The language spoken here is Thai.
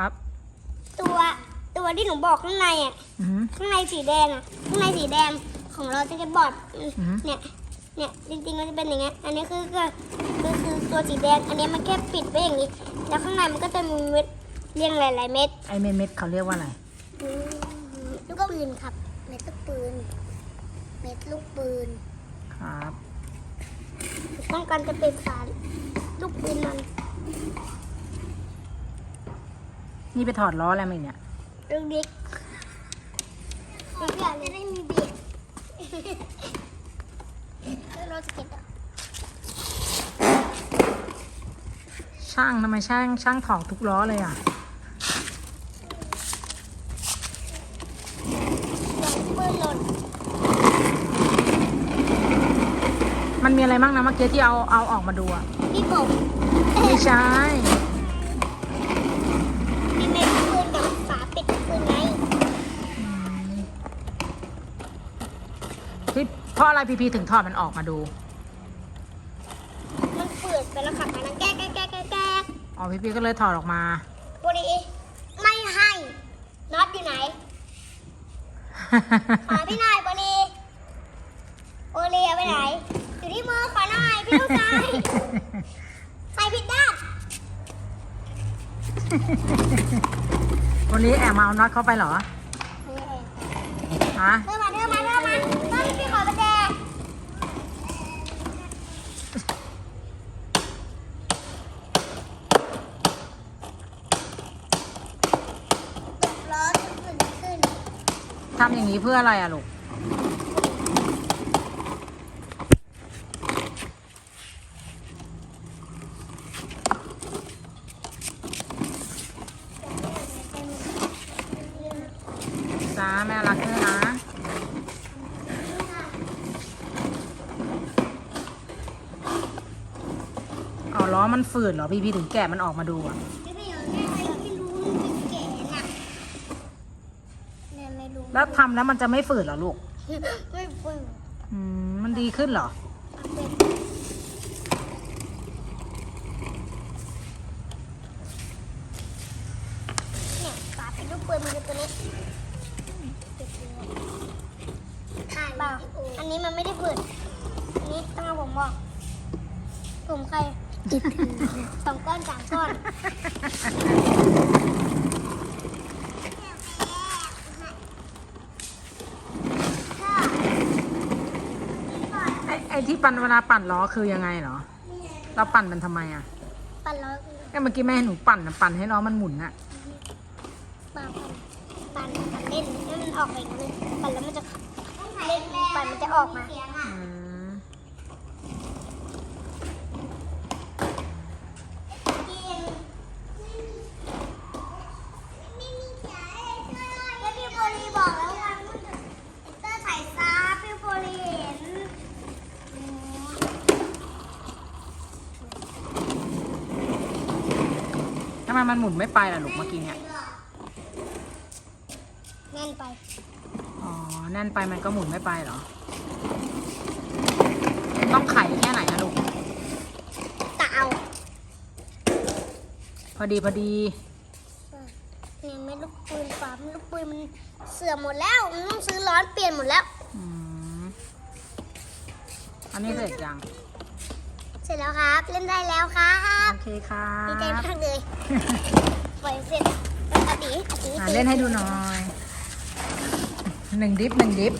ครับ ตัวตัวที่หนูบอกข้างในอะอือหือข้างในสีแดงอะข้างในสีแดงของเราจะเป็นบอร์ดอือฮึเนี่ยเนี่ยจริงๆมันจะเป็นอย่างเงี้ยอันนี้คือคือคือคือตัวสีแดงอันนี้มันแค่ปิดไว้อย่างนี้ แล้วข้างในมันก็จะมีเม็ดเรียงหลาย ๆ เม็ดไอเม็ดเม็ดเขาเรียกว่าอะไร ลูกปืนครับ เม็ดลูกปืน เม็ดลูกปืน ครับต้องการจะเป็นสารลูกปืนมัน นี่ไปถอดล้ออะไรมาอีกเนี่ยลูกเล็กลูกใหญ่จะได้มีเบียดแล้วเราจะเก็บอะช่างทำไมช่างช่างถอดทุกล้อเลยอะมันมีอะไรบ้างนะเมื่อกี้ที่เอาเอาออกมาดูอะพี่ผมไม่ใช่ มีเม็ดปืนกับฝาปิดปืนไง ที่เพราะอะไรพีพีถึงถอดมันออกมาดู มันเปิดไปแล้วค่ะมันแก้แก้แก้แก้แก้อ๋อพีพีก็เลยถอดออกมาบริไม่ให้น็อตอยู่ไหน ขอพี่หน่อยบริโอเลียไปไหน อยู่ที่มือขอหน่อยพี่ลูกชายใส่ผิดด้านวันนี้แอบมาเอาน็อตเข้าไปเหรอฮะเธอมาเธอมาเธอมาเธอพี่ขอประแจล้อจะขึ้นขึ้น ทำอย่างนี้เพื่ออะไรอะลูก จ้าแม่รักเธอนะเอล้อมันฝืดเหรอพี่พี่ถึงแกะมันออกมาดูอะ ไม่ได้เอาแน่เลยไม่รู้มันเป็นแก่น่ะเนี่ยไม่รู้ แล้วทำแล้วมันจะไม่ฝืดเหรอลูก ไม่ฝึกอืมมันดีขึ้นเหรอเอาเป็นเนี่ยฝาเป็นลูกปืนมันคือตัวนี้ถ่ายเปล่าอันนี้มันไม่ได้เปิดอันนี้ต้องเอาผมบอกผมใครสองก้อนสามก้อน ไอ้ไอ้ ที่ปั่นเวลาปั่นล้อคือยังไงเหรอ เราปั่นมันทำไมอะปั่นล้อก็เมื่อกี้แม่ให้หนูปั่นนะปั่นให้ล้อมันหมุนอะ ปั่นปั่นปั่นเล่นให้มันออกไปอีกนึงปั่นแล้วมันจะเล่นปั่นมันจะออกมาอืมแล้วพี่โบลีบอกแล้วว่าเตอร์ใส่ซาพี่โบลีเห็น ทำไมมันหมุนไม่ไปล่ะลูกเมื่อกี้เนี่ย แน่นไป อ๋อ แน่นไปมันก็หมุนไม่ไปเหรอ ต้องไขแค่ไหนอะลูกกะเอาพอดีพอดี เนี่ยไม่ลูกปืนฝาไม่ลูกปืนมันเสื่อมหมดแล้วมันต้องซื้อร้อนเปลี่ยนหมดแล้ว อืม อันนี้เสร็จยังเส ร็จแล้วครับ เล่นได้แล้วครับโอเคครัดีใจบมากเลยปล่อยเสร็จอดีอดีอะเล่นให้ดูหน่อยหนึ่งดิฟหนึ่งดิฟ